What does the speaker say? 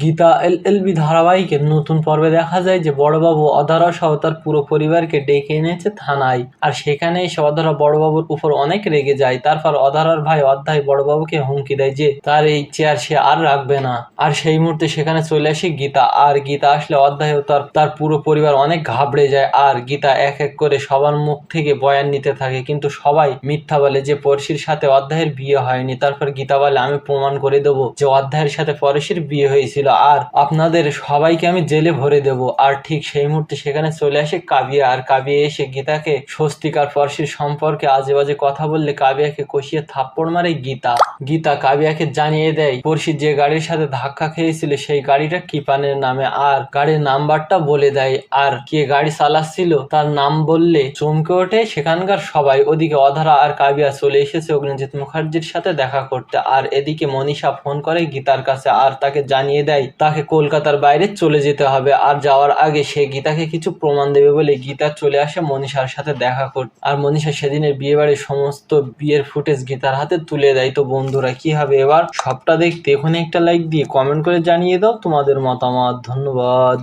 গীতা এল LB ধারাবাহিকের নতুন পর্বে দেখা যায় যে বড়বাবু অধরা সহ তার পুরো পরিবারকে ডেকে এনেছে থানায়। আর সেখানে এসে অধরা বড়বাবুর উপর অনেক রেগে যায়। তারপর অধরার ভাই অধ্যায় বড়বাবুকে হুমকি দেয় যে, তার এই চেয়ার সে আর রাখবে না। আর সেই মুহূর্তে সেখানে চলে আসে গীতা। আর গীতা আসলে অধ্যায় তার তার পুরো পরিবার অনেক ঘাবড়ে যায়। আর গীতা এক এক করে সবার মুখ থেকে বয়ান নিতে থাকে। কিন্তু সবাই মিথ্যা বলে যে, পরশির সাথে অধ্যায়ের বিয়ে হয়নি। তারপর গীতা বলে, আমি প্রমাণ করে দেবো যে, অধ্যায়ের সাথে পরশির বিয়ে হয়েছিল। আর আপনাদের সবাইকে আমি জেলে ভরে দেব। আর ঠিক সেই মুহূর্তে সেখানে চলে আসে কাবিয়া। আর কাবিয়া এসে গীতাকে স্বস্তিক আর সম্পর্কে আজে বাজে কথা বললে কাবিয়াকে কষিয়ে থাপ্পড় মারে গীতা। গীতা কাবিয়াকে জানিয়ে দেয়, পরশি যে গাড়ির সাথে ধাক্কা খেয়েছিল, সেই গাড়িটা কিপানের নামে। আর গাড়ির নাম্বারটা বলে দেয়, আর কে গাড়ি চালাচ্ছিল তার নাম বললে চমকে ওঠে সেখানকার সবাই। ওদিকে অধরা আর কাবিয়া চলে এসেছে অগ্নিজিৎ মুখার্জির সাথে দেখা করতে। আর এদিকে মনীষা ফোন করে গীতার কাছে, আর তাকে জানিয়ে দেয় তাকে কলকাতার বাইরে চলে যেতে হবে। আর যাওয়ার আগে সে গীতাকে কিছু প্রমাণ দেবে বলে গীতা চলে আসে মনীষার সাথে দেখা করতে। আর মনীষা সেদিনের বিয়ে বাড়ির সমস্ত বিয়ের ফুটেজ গীতার হাতে তুলে দেয়। তো বন্ধুরা, কি হবে এবার? সবটা দেখতে এখানে একটা লাইক দিয়ে কমেন্ট করে জানিয়ে দাও তোমাদের মতামত। ধন্যবাদ।